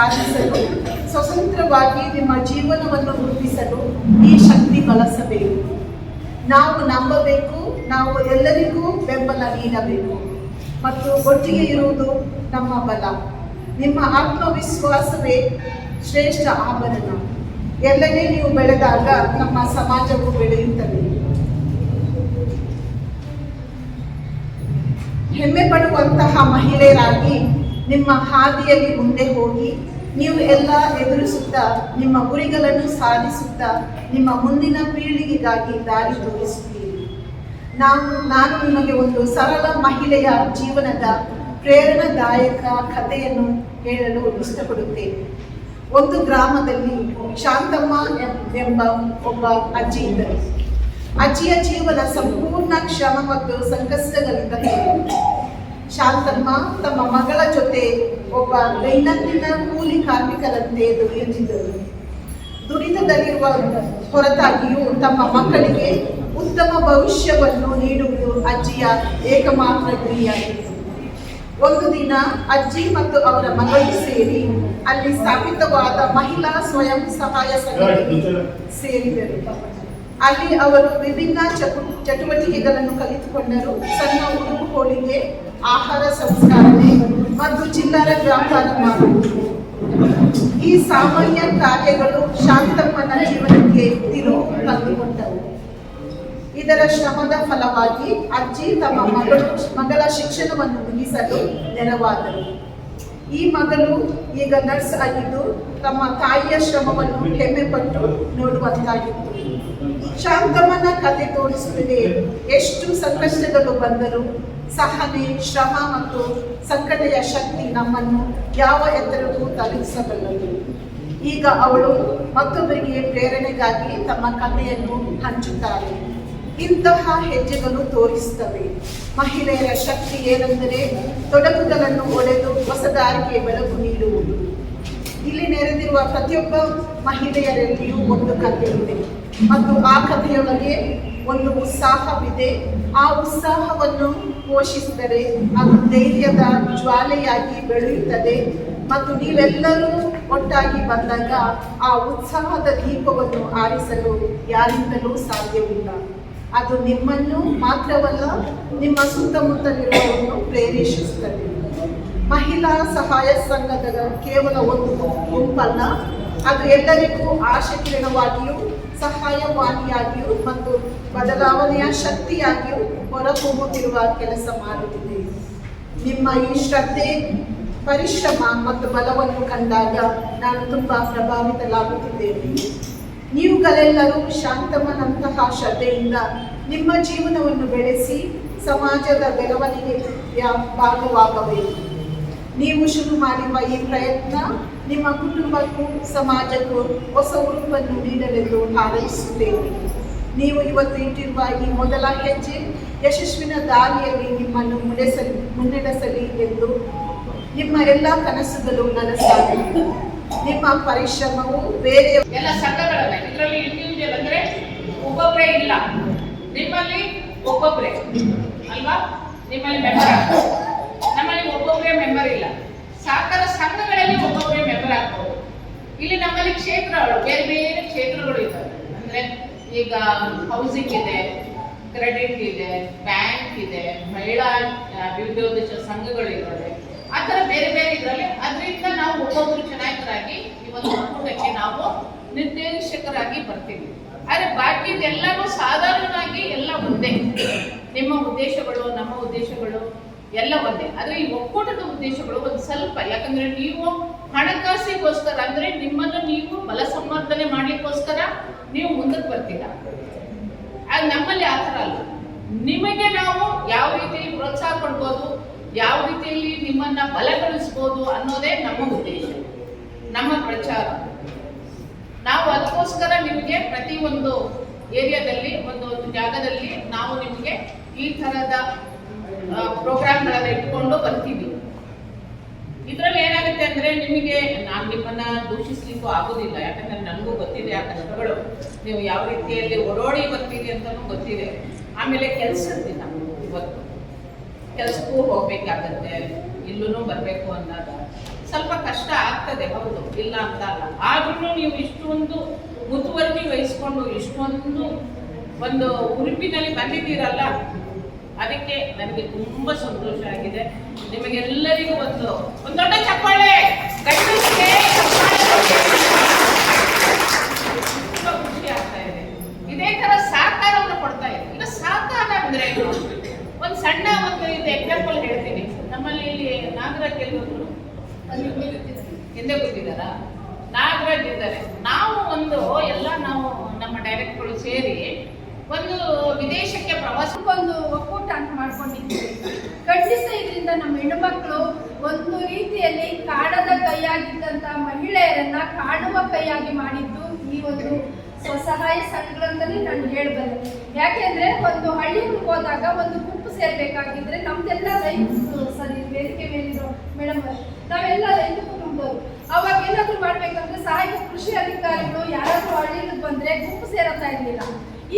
ಸಾಧಿಸಲು ಸ್ವತಂತ್ರವಾಗಿ ನಿಮ್ಮ ಜೀವನವನ್ನು ರೂಪಿಸಲು ಈ ಶಕ್ತಿ ಬಳಸಬೇಕು. ನಾವು ನಂಬಬೇಕು, ನಾವು ಎಲ್ಲರಿಗೂ ಬೆಂಬಲ ನೀಡಬೇಕು. ಮತ್ತು ಒಟ್ಟಿಗೆ ಇರುವುದು ನಮ್ಮ ಬಲ. ನಿಮ್ಮ ಆತ್ಮವಿಶ್ವಾಸವೇ ಶ್ರೇಷ್ಠ ಆಭರಣ. ಎಲ್ಲನೇ ನೀವು ಬೆಳೆದಾಗ ನಮ್ಮ ಸಮಾಜವು ಬೆಳೆಯುತ್ತದೆ. ಹೆಮ್ಮೆ ಪಡುವಂತಹ ಮಹಿಳೆಯರಾಗಿ ನಿಮ್ಮ ಹಾದಿಯಲ್ಲಿ ಮುಂದೆ ಹೋಗಿ, ನೀವು ಎಲ್ಲ ಎದುರಿಸುತ್ತಾ, ನಿಮ್ಮ ಗುರಿಗಳನ್ನು ಸಾಧಿಸುತ್ತಾ, ನಿಮ್ಮ ಮುಂದಿನ ಪೀಳಿಗೆಗಾಗಿ ದಾರಿ ತೋರಿಸುತ್ತೀರಿ. ನಾನು ನಾನು ನಿಮಗೆ ಒಂದು ಸರಳ ಮಹಿಳೆಯ ಜೀವನದ ಪ್ರೇರಣಾದಾಯಕ ಕಥೆಯನ್ನು ಹೇಳಲು ಇಷ್ಟಪಡುತ್ತೇನೆ. ಒಂದು ಗ್ರಾಮದಲ್ಲಿ ಶಾಂತಮ್ಮ ಎಂಬ ಒಬ್ಬ ಅಜ್ಜಿ ಇದ್ದರು. ಅಜ್ಜಿಯ ಜೀವನ ಸಂಪೂರ್ಣ ಕ್ಷಮ ಮತ್ತು ಸಂಕಷ್ಟಗಳಿಂದ. ಶಾಂತಮ್ಮ ತಮ್ಮ ಮಗಳ ಜೊತೆ ಒಬ್ಬ ದೈನಂದಿನ ಕೂಲಿ ಕಾರ್ಮಿಕರಂತೆ ದುಡಿಯುತ್ತಿದ್ದರು ದುಡಿತದಲ್ಲಿರುವ ಹೊರತಾಗಿಯೂ ತಮ್ಮ ಮಕ್ಕಳಿಗೆ ಉತ್ತಮ ಭವಿಷ್ಯವನ್ನು ನೀಡುವುದು ಅಜ್ಜಿಯ ಏಕಮಾತ್ರ ಗುರಿಯಾಗಿತ್ತು ಒಂದು ದಿನ ಅಜ್ಜಿ ಮತ್ತು ಅವರ ಮಗಳು ಸೇರಿ ಅಲ್ಲಿ ಸ್ಥಾಪಿತವಾದ ಮಹಿಳಾ ಸ್ವಯಂ ಸಹಾಯ ಸಂಘ ಸೇರಿದರು. ಅಲ್ಲಿ ಅವರು ವಿಭಿನ್ನ ಚಟು, ಚಟುವಟಿಕೆಗಳನ್ನು ಕಲಿತುಕೊಂಡರು. ಸಣ್ಣ ಉಡುಪು ಹೋಳಿಗೆ ಆಹಾರ ಸಂಸ್ಕರಣೆ ಮತ್ತು ಚಿಲ್ಲರೆ ವ್ಯಾಪಾರ ಮಾಡುವುದು. ಈ ಸಾಮಾನ್ಯ ಕಾರ್ಯಗಳು ಶಾಂತಮ್ಮನ ಜೀವನಕ್ಕೆ ತಿರುವು ತಂದುಕೊಂಡವು ಇದರ ಶ್ರಮದ ಫಲವಾಗಿ ಅಜ್ಜಿ ತಮ್ಮ ಮಗಳು ಮಗಳ ಶಿಕ್ಷಣವನ್ನು ಮುಗಿಸಲು ನೆರವಾದರು. ಈ ಮಗಳು ಈಗ ನರ್ಸ್ ಆಗಿದ್ದು ತಮ್ಮ ತಾಯಿಯ ಶ್ರಮವನ್ನು ಹೆಮ್ಮೆ ಪಟ್ಟು ನೋಡುವಂತಾಗಿತ್ತು. ಶಾಂತಮ್ಮನ ಕತೆ ತೋರಿಸುತ್ತದೆ. ಎಷ್ಟು ಸಂಕಷ್ಟಗಳು ಬಂದರೂ ಸಹನೆ, ಶ್ರಮ ಮತ್ತು ಸಂಕಟೆಯ ಶಕ್ತಿ ನಮ್ಮನ್ನು ಯಾವ ಎತ್ತರಕ್ಕೂ ತಲುಪಿಸಬಲ್ಲದು. ಈಗ ಅವಳು ಮತ್ತೊಬ್ಬರಿಗೆ ಪ್ರೇರಣೆಗಾಗಿ ತಮ್ಮ ಕಥೆಯನ್ನು ಹಂಚುತ್ತಾರೆ. ಇಂತಹ ಹೆಜ್ಜೆಗಳು ತೋರಿಸುತ್ತವೆ. ಮಹಿಳೆಯರ ಶಕ್ತಿ ಏನೆಂದರೆ ತೊಡಕುಗಳನ್ನು ಒಡೆದು ಹೊಸದಾರಿಗೆ ಬೆಳಕು ನೀಡುವುದು. ಇಲ್ಲಿ ನೆರೆದಿರುವ ಪ್ರತಿಯೊಬ್ಬ ಮಹಿಳೆಯರಲ್ಲಿಯೂ ಒಂದು ಕಥೆ ಇದೆ. ಮತ್ತು ಆ ಕಥೆಯೊಳಗೆ ಒಂದು ಉತ್ಸಾಹವಿದೆ. ಆ ಉತ್ಸಾಹವನ್ನು ಪೋಷಿಸಿದರೆ ಅದು ಧೈರ್ಯದ ಜ್ವಾಲೆಯಾಗಿ ಬೆಳೆಯುತ್ತದೆ. ಮತ್ತು ನೀವೆಲ್ಲರೂ ಒಟ್ಟಾಗಿ ಬಂದಾಗ ಆ ಉತ್ಸಾಹದ ದೀಪವನ್ನು ಆರಿಸಲು ಯಾರಿಂದಲೂ ಸಾಧ್ಯವಿಲ್ಲ. ಅದು ನಿಮ್ಮನ್ನು ಮಾತ್ರವಲ್ಲ, ನಿಮ್ಮ ಸುತ್ತಮುತ್ತಲಿರುವವರನ್ನು ಪ್ರೇರೇಪಿಸುತ್ತದೆ. ಮಹಿಳಾ ಸಹಾಯ ಸಂಘದ ಕೇವಲ ಒಂದು ಗುಂಪಲ್ಲ, ಅದು ಎಲ್ಲರಿಗೂ ಆಶೆ ಕಿರಣವಾಗಿಯೂ ಸಹಾಯವಾಣಿಯಾಗಿಯೂ ಮತ್ತು ಬದಲಾವಣೆಯ ಶಕ್ತಿಯಾಗಿಯೂ ಹೊರಹೊಮ್ಮುತ್ತಿರುವ ಕೆಲಸ ಮಾಡುತ್ತಿದೆ. ನಿಮ್ಮ ಈ ಶ್ರದ್ಧೆ, ಪರಿಶ್ರಮ ಮತ್ತು ಬಲವನ್ನು ಕಂಡಾಗ ನಾನು ತುಂಬಾ ಪ್ರಭಾವಿತಲಾಗುತ್ತಿದ್ದೇನೆ ನೀವುಗಳೆಲ್ಲರೂ ಶಾಂತಮ್ಮನಂತಹ ಶ್ರದ್ಧೆಯಿಂದ ನಿಮ್ಮ ಜೀವನವನ್ನು ಬೆಳೆಸಿ, ಸಮಾಜದ ಬೆಳವಣಿಗೆಯ ಭಾಗವಾಗಬೇಕು. ನೀವು ಶುರು ಮಾಡಿರುವ ಈ ಪ್ರಯತ್ನ ನಿಮ್ಮ ಕುಟುಂಬಕ್ಕೂ ಸಮಾಜಕ್ಕೂ ಹೊಸ ಉರುಪನ್ನು ನೀಡಲೆಂದು ಹಾರೈಸುತ್ತೇನೆ. ನೀವು ಇವತ್ತು ಇಟ್ಟಿರುವ ಈ ಮೊದಲ ಹೆಜ್ಜೆ ಯಶಸ್ವಿನ ದಾರಿಯಲ್ಲಿ ನಿಮ್ಮನ್ನು ಮುನ್ನೆಸಲಿ ಮುನ್ನಡೆಸಲಿ ಎಂದು ನಿಮ್ಮ ಎಲ್ಲ ಕನಸುಗಳು ನನಸಾಗಲಿ ನಿಮ್ಮ ಪರಿಶ್ರಮವು ಬೇರೆ ಎಲ್ಲ ಇಂಡಿವಿಜುವಲ್ ಅಂದ್ರೆ ಒಬ್ಬೊಬ್ಬರೇ ಇಲ್ಲ. ನಿಮ್ಮಲ್ಲಿ ಒಬ್ಬೊಬ್ಬರೇ ಅಲ್ವಾ? ನಮ್ಮಲ್ಲಿ ಒಬ್ಬೊಬ್ಬರೇ ಮೆಂಬರ್ ಇಲ್ಲ. ಸಹಕಾರ ಸಂಘಗಳಲ್ಲಿ ಒಬ್ಬೊಬ್ಬರೇ ಮೆಂಬರ್ ಆಗ್ಬೋದು. ಇಲ್ಲಿ ನಮ್ಮಲ್ಲಿ ಕ್ಷೇತ್ರಗಳು, ಬೇರೆ ಬೇರೆ ಕ್ಷೇತ್ರಗಳು ಇದ್ದಾವೆ. ಅಂದ್ರೆ ಈಗ ಹೌಸಿಂಗ್ ಇದೆ ಕ್ರೆಡಿಟ್ ಇದೆ ಬ್ಯಾಂಕ್ ಇದೆ, ಮಹಿಳಾ ಅಭಿವೃದ್ಧಿ ಸಂಘಗಳು ಇದ್ದಾವೆ. ಆ ಥರ ಬೇರೆ ಬೇರೆ ಇದ್ರಲ್ಲಿ ಅದರಿಂದ ನಾವು ಒಬ್ಬೊಬ್ಬರು ಚುನಾಯಿತರಾಗಿ ಈ ಒಂದು ಒಕ್ಕೂಟಕ್ಕೆ ನಾವು ನಿರ್ದೇಶಕರಾಗಿ ಬರ್ತೀವಿ. ಆದ್ರೆ ಬಾಕಿದೆಲ್ಲವೂ ಸಾಧಾರಣವಾಗಿ ಎಲ್ಲ ಒಂದೇ. ನಿಮ್ಮ ಉದ್ದೇಶಗಳು, ನಮ್ಮ ಉದ್ದೇಶಗಳು ಎಲ್ಲ ಒಂದೇ. ಆದ್ರೆ ಈ ಒಕ್ಕೂಟದ ಉದ್ದೇಶಗಳು ಒಂದು ಸ್ವಲ್ಪ, ಯಾಕಂದ್ರೆ ನೀವು ಹಣಕಾಸಿಗೋಸ್ಕರ, ಅಂದ್ರೆ ನಿಮ್ಮನ್ನು ನೀವು ಬಲ ಸಂವರ್ಧನೆ ಮಾಡ್ಲಿಕ್ಕೋಸ್ಕರ ನೀವು ಮುಂದಕ್ಕೆ ಬರ್ತೀರಾ. ನಮ್ಮಲ್ಲಿ ಆ ಥರ ಅಲ್ಲ. ನಿಮಗೆ ನಾವು ಯಾವ ರೀತಿಯಲ್ಲಿ ಪ್ರೋತ್ಸಾಹ ಕೊಡ್ಬೋದು, ಯಾವ ರೀತಿಯಲ್ಲಿ ನಿಮ್ಮನ್ನ ಬಲಗೊಳಿಸ್ಬೋದು ಅನ್ನೋದೇ ನಮ್ಮ ಉದ್ದೇಶ, ನಮ್ಮ ಪ್ರಚಾರ. ನಾವು ಅದಕ್ಕೋಸ್ಕರ ನಿಮಗೆ ಪ್ರತಿ ಒಂದು ಏರಿಯಾದಲ್ಲಿ ಒಂದು ಒಂದು ಜಾಗದಲ್ಲಿ ನಾವು ನಿಮಗೆ ಈ ಥರದ ಪ್ರೋಗ್ರಾಮ್ಗಳನ್ನ ಇಟ್ಕೊಂಡು ಬರ್ತೀವಿ. ಇದ್ರಲ್ಲಿ ಏನಾಗುತ್ತೆ ಅಂದ್ರೆ ನಿಮಗೆ ನಾನು ನಿಮ್ಮನ್ನ ದೂಷಿಸ್ಲಿಕ್ಕೂ ಆಗೋದಿಲ್ಲ, ಯಾಕಂದ್ರೆ ನನಗೂ ಗೊತ್ತಿದೆ ಆ ಕಷ್ಟಗಳು. ನೀವು ಯಾವ ರೀತಿಯಲ್ಲಿ ಓಡೋಡಿ ಬರ್ತೀರಿ ಅಂತಾನೂ ಗೊತ್ತಿದೆ. ಆಮೇಲೆ ಕೆಲಸದ ದಿನ ಇವತ್ತು. ಕೆಲಸಕ್ಕೂ ಹೋಗ್ಬೇಕಾಗತ್ತೆ ಇಲ್ಲೂ ಬರಬೇಕು ಅಂದಾಗ ಸ್ವಲ್ಪ ಕಷ್ಟ ಆಗ್ತದೆ ಆಗ್ತದೆ ಹೌದು, ಇಲ್ಲ ಅಂತ ಅಲ್ಲ. ಆದ್ರೂ ನೀವು ಇಷ್ಟೊಂದು ಮುತುವರ್ಜಿ ವಹಿಸ್ಕೊಂಡು ಇಷ್ಟೊಂದು ಒಂದು ಉರುಪಿನಲ್ಲಿ ಬಂದಿದ್ದೀರಲ್ಲ ಅದಕ್ಕೆ ನನಗೆ ತುಂಬಾ ಸಂತೋಷ ಆಗಿದೆ. ನಿಮಗೆಲ್ಲರಿಗೂ ಒಂದು ಒಂದು ದೊಡ್ಡ ಚಪ್ಪಾಳೆ ತುಂಬಾ ಖುಷಿ ಆಗ್ತಾ ಇದೆ ಇದೇ ತರ ಸಹಕಾರವನ್ನು ಕೊಡ್ತಾ ಇದೆ ಈಗ ಸಹಕಾರ ಅಂದ್ರೆ ಏನು? ಒಂದು ಸಣ್ಣ ಒಂದು ಇದು ಎಕ್ಸಾಂಪಲ್ ಹೇಳ್ತೀನಿ ನಮ್ಮಲ್ಲಿ ಇಲ್ಲಿ ನಾಗರಾಜ್ ಗೆಲ್ಲೋದ್ರು ಹಿಂದೆ ಕೂತಿದಾರ ನಾಗರಾಜ್ ಇದ್ದಾರೆ ನಾವು ಒಂದು ಎಲ್ಲ ನಾವು ನಮ್ಮ ಡೈರೆಕ್ಟ್ಗಳು ಸೇರಿ ಒಂದು ವಿದೇಶಕ್ಕೆ ಪ್ರವಾಸ ಒಂದು ಒಕ್ಕೂಟ ಅಂತ ಮಾಡ್ಕೊಂಡಿದ್ದೀವಿ ಖಂಡಿತ ಇದರಿಂದ ನಮ್ಮ ಹೆಣ್ಣುಮಕ್ಕಳು ಒಂದು ರೀತಿಯಲ್ಲಿ ಕಾಡದ ಕೈಯಾಗಿದ್ದಂತ ಮಹಿಳೆಯರನ್ನ ಕಾಣುವ ಕೈಯಾಗಿ ಮಾಡಿದ್ದು ಈ ಒಂದು ಸ್ವಸಹಾಯ ಸಂಘಗಳಂತಲೇ ನಾನು ಹೇಳಬಲ್ಲೆ. ಯಾಕೆಂದ್ರೆ ಒಂದು ಹಳ್ಳಿಗೆ ಹೋದಾಗ ಒಂದು ಗುಂಪು ಸೇರ್ಬೇಕಾಗಿದ್ರೆ ನಮ್ದೆಲ್ಲ ರೈತ ಸರಿ ವೇದಿಕೆ ಮೇಲಿರೋ ಮೇಡಮ್ ನಾವೆಲ್ಲ ರೈತ ಕುಟುಂಬದವರು. ಅವಾಗ ಏನಾದ್ರು ಮಾಡ್ಬೇಕಂದ್ರೆ ಸಹಾಯಕ ಕೃಷಿ ಅಧಿಕಾರಿಗಳು ಯಾರಾದ್ರೂ ಹಳ್ಳಿಗೆ ಬಂದ್ರೆ ಗುಂಪು ಸೇರತಾ ಇರ್ಲಿಲ್ಲ.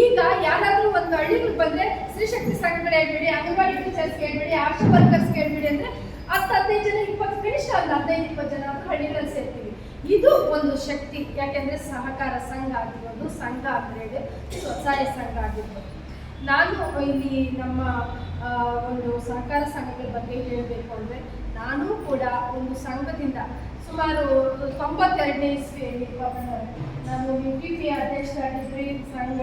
ಈಗ ಯಾರಾದ್ರೂ ಒಂದು ಹಳ್ಳಿಗೆ ಬಂದ್ರೆ ಸ್ತ್ರೀಶಕ್ತಿ ಸಂಘಗಳು ಹೇಳ್ಬೇಡಿ, ಅಂಗನವಾಡಿ ಟೀಚರ್ಸ್ ಹೇಳ್ಬೇಡಿ, ಆಶಾ ವರ್ಕರ್ಸ್ ಹೇಳ್ಬೇಡಿ ಅಂದ್ರೆ ಹತ್ತು ಹದಿನೈದು ಜನ, ಇಪ್ಪತ್ತು ಕನಿಷ್ಠ ಒಂದು ಹದಿನೈದು, ಇಪ್ಪತ್ತು ಜನ ಹಳ್ಳಿಗಳಲ್ಲಿ ಸೇರ್ತೀವಿ ಇದು ಒಂದು ಶಕ್ತಿ, ಯಾಕೆಂದ್ರೆ ಸಹಕಾರ ಸಂಘ ಆಗಿರ್ಬೋದು, ಸಂಘ ಅಂದ್ರೆ ಸ್ವಸಹಾಯ ಸಂಘ ಆಗಿರ್ಬೋದು ನಾನು ಇಲ್ಲಿ ನಮ್ಮ ಒಂದು ಸಹಕಾರ ಸಂಘಗಳ ಬಗ್ಗೆ ಹೇಳಬೇಕು ಅಂದರೆ, ನಾನು ಕೂಡ ಒಂದು ಸಂಘದಿಂದ ಸುಮಾರು ತೊಂಬತ್ತೆರಡನೇ ಇಸ್ವಿಯಲ್ಲಿ. ನಾನು ಯು ಪಿ ಪಿ ಅಧ್ಯಕ್ಷರಾಗಿದ್ದರೆ ಸಂಘ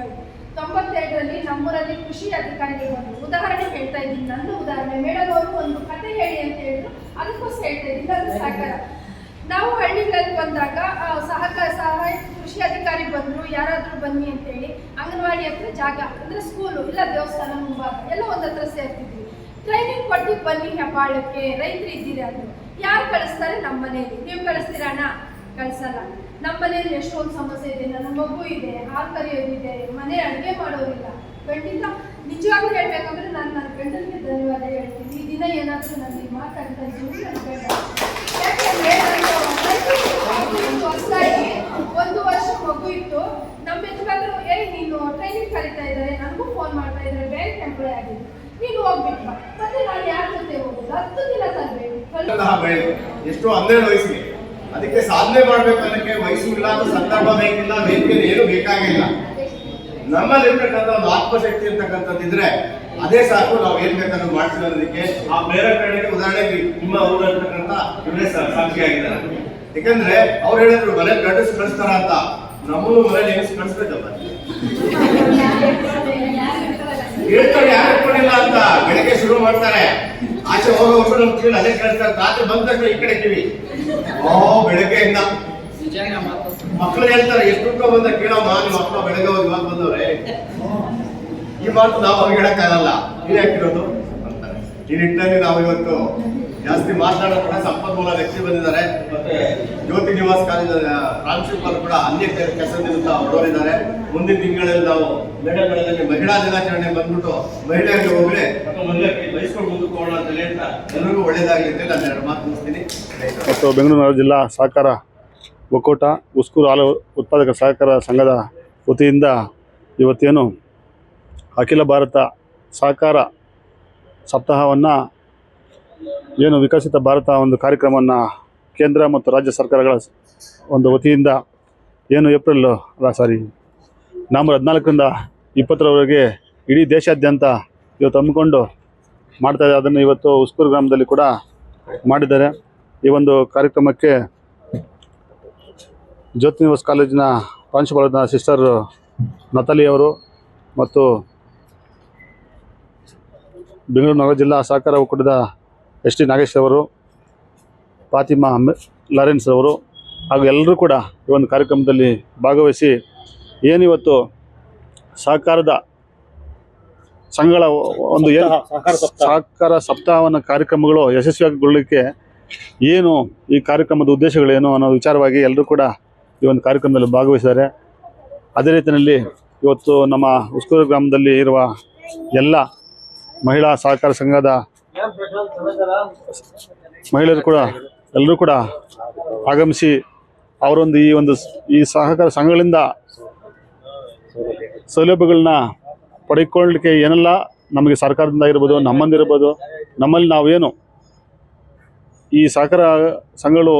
ತೊಂಬತ್ತೆರಡರಲ್ಲಿ ನಮ್ಮೂರಲ್ಲಿ ಕೃಷಿ ಅಧಿಕಾರಿಗೆ ಬಂದರು ಉದಾಹರಣೆ ಹೇಳ್ತಾ ಇದ್ದೀನಿ. ನನ್ನ ಉದಾಹರಣೆ. ಮೇಡಮ್ ಅವರು ಒಂದು ಕತೆ ಹೇಳಿ ಅಂತ ಹೇಳಿದ್ರು. ಅದಕ್ಕೋಸ್ಕರ ಹೇಳ್ತಾ ಇದ್ದೀನಿ. ಅದು ಸಹಕಾರ ನಾವು ಹಳ್ಳಿಗಳಲ್ಲಿ ಬಂದಾಗ ಸಹಕಾರ ಸಹಾಯ ಕೃಷಿ ಅಧಿಕಾರಿ ಬಂದರು, ಯಾರಾದರೂ ಬನ್ನಿ ಅಂತೇಳಿ ಅಂಗನವಾಡಿ ಹತ್ರ ಜಾಗ, ಅಂದ್ರೆ ಸ್ಕೂಲು ಇಲ್ಲ ದೇವಸ್ಥಾನ ಮುಂಭಾಗ, ಎಲ್ಲ ಒಂದು ಹತ್ರ ಸೇರ್ತಿದ್ವಿ. ಟ್ರೈನಿಂಗ್ ಕೊಟ್ಟು ಬನ್ನಿ ಹೆಬ್ಬಾಳಕ್ಕೆ, ರೈತರು ಇದ್ದೀರಿ ಅಂದ್ರು ಯಾರು ಕಳಿಸ್ತಾರೆ? ನಮ್ಮ ಮನೆಯಲ್ಲಿ ನೀವು ಕಳಿಸ್ತೀರಣ್ಣ ಕಳ್ಸಲ್ಲ. ನಮ್ಮ ಮನೆಯಲ್ಲಿ ಎಷ್ಟೊಂದು ಸಮಸ್ಯೆ ಇದೆ, ನನ್ನ ಮಗು ಇದೆ, ಹಾಲು ಕರೆಯೋದಿದೆ ಮನೆ ಅಡುಗೆ ಮಾಡೋರಿಲ್ಲ. ಖಂಡಿತ ನಿಜವಾಗ್ಲೂ ಹೇಳ್ಬೇಕಂದ್ರೆ ನಾನು ನನ್ನ ಗಂಡನಿಗೆ ಧನ್ಯವಾದ ಹೇಳ್ತೀನಿ. ಈ ದಿನ ಏನಾದರೂ ನನಗೆ ಮಾತಾಡ್ತಾ ಇದ್ದೀನಿ ಹೊಸದಾಗಿ ಒಂದು ವರ್ಷ ಮಗು ಇತ್ತು. ನಮ್ಮ ಯಜಮಾನರು ಏ ನೀನು ಟ್ರೈನಿಂಗ್ ಕರೀತಾ ಇದ್ದಾರೆ, ನನಗೂ ಫೋನ್ ಮಾಡ್ತಾ ಇದ್ದಾರೆ ಬ್ಯಾಂಕ್ ಎಂಪ್ಲಾಯ್ ಆಗಿದ್ದು ನೀನು ಹೋಗ್ಬಿಟ್ಟು. ಮತ್ತೆ ನಾನು ಯಾರ ಜೊತೆ ಹೋಗುದು? ಹತ್ತು ದಿನ ತರಬೇಕು. ಎಷ್ಟು ಹನ್ನೆರಡು ವಯಸ್ಸಿಗೆ. ಅದಕ್ಕೆ ಸಾಧನೆ ಮಾಡ್ಬೇಕು ಅನ್ನಕ್ಕೆ ವಯಸ್ಸು ಇಲ್ಲ ಅಂತ ಸಂದರ್ಭ ಬೇಕಿಲ್ಲ ವೇದಿಕೆ ಏನು ಬೇಕಾಗಿಲ್ಲ. ನಮ್ಮಲ್ಲಿರ್ತಕ್ಕಂಥ ಒಂದು ಆತ್ಮಶಕ್ತಿ ಇರ್ತಕ್ಕಂಥದ್ದಿದ್ರೆ ಅದೇ ಸಾಕು ನಾವು ಏನ್ ಬೇಕಾದ್ರೂ ಮಾಡ್ತೀವಿ ಅನ್ನೋದಕ್ಕೆ ಆ ಪ್ರೇರೇಪಣೆಗೆ ಉದಾಹರಣೆಗೆ ನಿಮ್ಮ ಊರಲ್ಲಿರ್ತಕ್ಕಂಥ ಇವರೇ ಸಾಕ್ಷಿ ಆಗಿದ್ದಾರೆ. ಯಾಕಂದ್ರೆ ಅವ್ರು ಹೇಳಿದ್ರು ಮನೆ ಗಂಡಸ್ ಕಳಿಸ್ತಾರ ಅಂತ. ನಮ್ಮನ್ನು ಮನೇಲಿ ಹೆಂಗ್ ಕಳಿಸ್ಬೇಕಪ್ಪ? ಹೇಳ್ತಾರೆ ಯಾರು ಕೊಡಿಲ್ಲ ಅಂತ. ಬೆಳಿಗ್ಗೆ ಶುರು ಮಾಡ್ತಾರೆ. ಆಚೆ ಹೋಗೋವರೆಗೂ ನಮ್ ಕಿವಿ ರಾತ್ರಿ ಬಂದ ತಕ್ಷಣ ಈ ಕಡೆ ಕಿವಿ ಓ, ಬೆಳಗ್ಗೆಯಿಂದ. ಮಕ್ಕಳು ಹೇಳ್ತಾರೆ, ಎಷ್ಟು ಬಂದ ಕೇಳೋ ನಿಮ್ಮ ಮಕ್ಕಳು ಬೆಳಗ್ಗೆ ಹೋಗಿ ಬಂದವ್ರೆ. ಈ ಮಾತು ನಾವು ಅವ್ರಿಗೆ ಹೇಳಕ್ಕಾಗಲ್ಲ. ಅಂತಾರೆ ಈ ನಿಟ್ಟಿನಲ್ಲಿ ನಾವು ಇವತ್ತು ಜಾಸ್ತಿ ಮಾತನಾಡೋಣ ಸಂಪನ್ಮೂಲ ವ್ಯಕ್ತಿ ಬಂದಿದ್ದಾರೆ. ಮತ್ತೆ ಜ್ಯೋತಿ ನಿವಾಸ್ ಕಾಲೇಜ್ ಪ್ರಾಂಶುಪಾಲ್ ಕೂಡ ಅನ್ಯ ಕೆಲಸದಿಂದ ಹೊರಡೋರಿದ್ದಾರೆ ಮುಂದಿನ ತಿಂಗಳಲ್ಲಿ ನಾವು ಮೇಡಗಳಲ್ಲಿ ಮಹಿಳಾ ದಿನಾಚರಣೆ ಬಂದ್ಬಿಟ್ಟು ಮಹಿಳೆಯರಿಗೆ ಹೋಗಲಿ ಅಂತ ಎಲ್ಲರಿಗೂ ಒಳ್ಳೇದಾಗಲಿ ಅಂತ ನಾನು ಎರಡು ಮಾತು ಮುಗಿಸ್ತೀನಿ. ಮತ್ತು ಬೆಂಗಳೂರು ಜಿಲ್ಲಾ ಸಹಕಾರ ಒಕ್ಕೂಟ, ಉಸ್ಕೂರು ಹಾಲು ಉತ್ಪಾದಕ ಸಹಕಾರ ಸಂಘದ ವತಿಯಿಂದ ಇವತ್ತೇನು ಅಖಿಲ ಭಾರತ ಸಹಕಾರ ಸಪ್ತಾಹವನ್ನು ಏನು ವಿಕಸಿತ ಭಾರತ ಒಂದು ಕಾರ್ಯಕ್ರಮವನ್ನು ಕೇಂದ್ರ ಮತ್ತು ರಾಜ್ಯ ಸರ್ಕಾರಗಳ ಒಂದು ವತಿಯಿಂದ ಏನು ಏಪ್ರಿಲ್ ಸಾರಿ ನವಂಬರ್ ಹದಿನಾಲ್ಕರಿಂದ ಇಪ್ಪತ್ತರವರೆಗೆ ಇಡೀ ದೇಶಾದ್ಯಂತ ಇವತ್ತು ಹಮ್ಮಿಕೊಂಡು ಮಾಡ್ತಾ ಇದೆ ಅದನ್ನು ಇವತ್ತು ಉಸ್ಕೂರು ಗ್ರಾಮದಲ್ಲಿ ಕೂಡ ಮಾಡಿದ್ದಾರೆ. ಈ ಒಂದು ಕಾರ್ಯಕ್ರಮಕ್ಕೆ ಜ್ಯೋತಿ ನಿವಾಸ್ ಕಾಲೇಜಿನ ಪ್ರಾಂಶುಪಾಲದ ಸಿಸ್ಟರ್ ನತಾಲಿ ಅವರು ಮತ್ತು ಬೆಂಗಳೂರು ನಗರ ಜಿಲ್ಲಾ ಸಹಕಾರ ಒಕ್ಕೂಟದ ಎಸ್ ಟಿ ನಾಗೇಶ್ ಅವರು ಫಾತಿಮಾ ಲಾರೆನ್ಸ್ ಅವರು ಹಾಗೂ ಎಲ್ಲರೂ ಕೂಡ ಈ ಒಂದು ಕಾರ್ಯಕ್ರಮದಲ್ಲಿ ಭಾಗವಹಿಸಿ ಏನಿವತ್ತು ಸಹಕಾರದ ಸಂಘಗಳ ಒಂದು ಏನು ಸಹಕಾರ ಸಪ್ತಾಹವನ್ನು ಕಾರ್ಯಕ್ರಮಗಳು ಯಶಸ್ವಿಯಾಗಿಗೊಳ್ಳಲಿಕ್ಕೆ ಏನು ಈ ಕಾರ್ಯಕ್ರಮದ ಉದ್ದೇಶಗಳೇನು ಅನ್ನೋ ವಿಚಾರವಾಗಿ ಎಲ್ಲರೂ ಕೂಡ ಈ ಒಂದು ಕಾರ್ಯಕ್ರಮದಲ್ಲಿ ಭಾಗವಹಿಸಿದ್ದಾರೆ. ಅದೇ ರೀತಿಯಲ್ಲಿ ಇವತ್ತು ನಮ್ಮ ಉಸ್ಕೂರು ಗ್ರಾಮದಲ್ಲಿ ಇರುವ ಎಲ್ಲ ಮಹಿಳಾ ಸಹಕಾರ ಸಂಘದ ಮಹಿಳೆಯರು ಕೂಡ, ಎಲ್ಲರೂ ಕೂಡ ಆಗಮಿಸಿ ಅವರೊಂದು ಈ ಒಂದು ಈ ಸಹಕಾರ ಸಂಘಗಳಿಂದ ಸೌಲಭ್ಯಗಳನ್ನ ಪಡೆದುಕೊಳ್ಳಲಿಕ್ಕೆ ಏನೆಲ್ಲ, ನಮಗೆ ಸರ್ಕಾರದಿಂದ ಇರ್ಬೋದು ನಮ್ಮಂದಿರ್ಬೋದು, ನಮ್ಮಲ್ಲಿ ನಾವೇನು ಈ ಸಹಕಾರ ಸಂಘಗಳು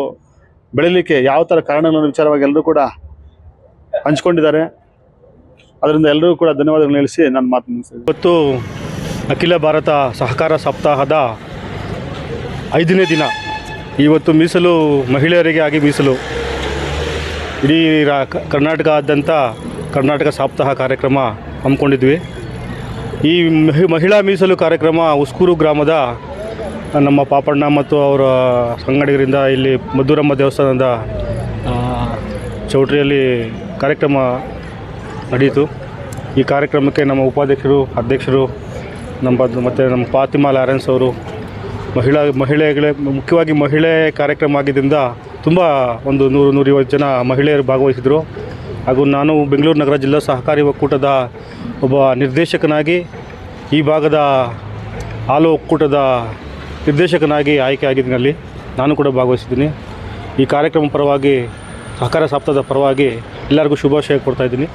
ಬೆಳೀಲಿಕ್ಕೆ ಯಾವ ಥರ ಕಾರಣಗಳನ್ನು ವಿಚಾರವಾಗಿ ಎಲ್ಲರೂ ಕೂಡ ಹಂಚ್ಕೊಂಡಿದ್ದಾರೆ. ಅದರಿಂದ ಎಲ್ಲರಿಗೂ ಕೂಡ ಧನ್ಯವಾದಗಳನ್ನ ಹೇಳಿಸಿ ನಾನು ಮಾತು ಇವತ್ತು ಅಖಿಲ ಭಾರತ ಸಹಕಾರ ಸಪ್ತಾಹದ ಐದನೇ ದಿನ. ಇವತ್ತು ಮೀಸಲು ಮಹಿಳೆಯರಿಗೆ ಆಗಿ ಮೀಸಲು. ಇಡೀ ರಾ ಕರ್ನಾಟಕದಾದ್ಯಂತ ಕರ್ನಾಟಕ ಸಪ್ತಾಹ ಕಾರ್ಯಕ್ರಮ ಹಮ್ಮಿಕೊಂಡಿದ್ವಿ. ಈ ಮಹಿ, ಮಹಿಳಾ ಮೀಸಲು ಕಾರ್ಯಕ್ರಮ ಉಸ್ಕೂರು ಗ್ರಾಮದ ನಮ್ಮ ಪಾಪಣ್ಣ ಮತ್ತು ಅವರ ಸಂಗಡಿಗರಿಂದ ಇಲ್ಲಿ ಮಧುರಮ್ಮ ದೇವಸ್ಥಾನದ ಚೌಟ್ರಿಯಲ್ಲಿ ಕಾರ್ಯಕ್ರಮ ನಡೆಯಿತು ಈ ಕಾರ್ಯಕ್ರಮಕ್ಕೆ ನಮ್ಮ ಉಪಾಧ್ಯಕ್ಷರು, ಅಧ್ಯಕ್ಷರು ನಮ್ಮ ಮತ್ತು ನಮ್ಮ ಫಾತಿಮಾ ಲಾರೆನ್ಸ್ ಅವರು ಮಹಿಳಾ ಮಹಿಳೆಗಳೇ ಮುಖ್ಯವಾಗಿ ಮಹಿಳೆ ಕಾರ್ಯಕ್ರಮ ಆಗಿದ್ದರಿಂದ ತುಂಬ ಒಂದು ನೂರು ನೂರೈವತ್ತು ಜನ ಮಹಿಳೆಯರು ಭಾಗವಹಿಸಿದರು. ಹಾಗೂ ನಾನು ಬೆಂಗಳೂರು ನಗರ ಜಿಲ್ಲಾ ಸಹಕಾರಿ ಒಕ್ಕೂಟದ ಒಬ್ಬ ನಿರ್ದೇಶಕನಾಗಿ ಈ ಭಾಗದ ಹಾಲು ಒಕ್ಕೂಟದ ನಿರ್ದೇಶಕನಾಗಿ ಆಯ್ಕೆ ಆಗಿದ್ದೀನಿ ಅಲ್ಲಿ ನಾನು ಕೂಡ ಭಾಗವಹಿಸಿದ್ದೀನಿ. ಈ ಕಾರ್ಯಕ್ರಮ ಪರವಾಗಿ ಸಹಕಾರ ಸಪ್ತಾಹದ ಪರವಾಗಿ ಎಲ್ಲರಿಗೂ ಶುಭಾಶಯ ಕೊಡ್ತಾ ಇದ್ದೀನಿ.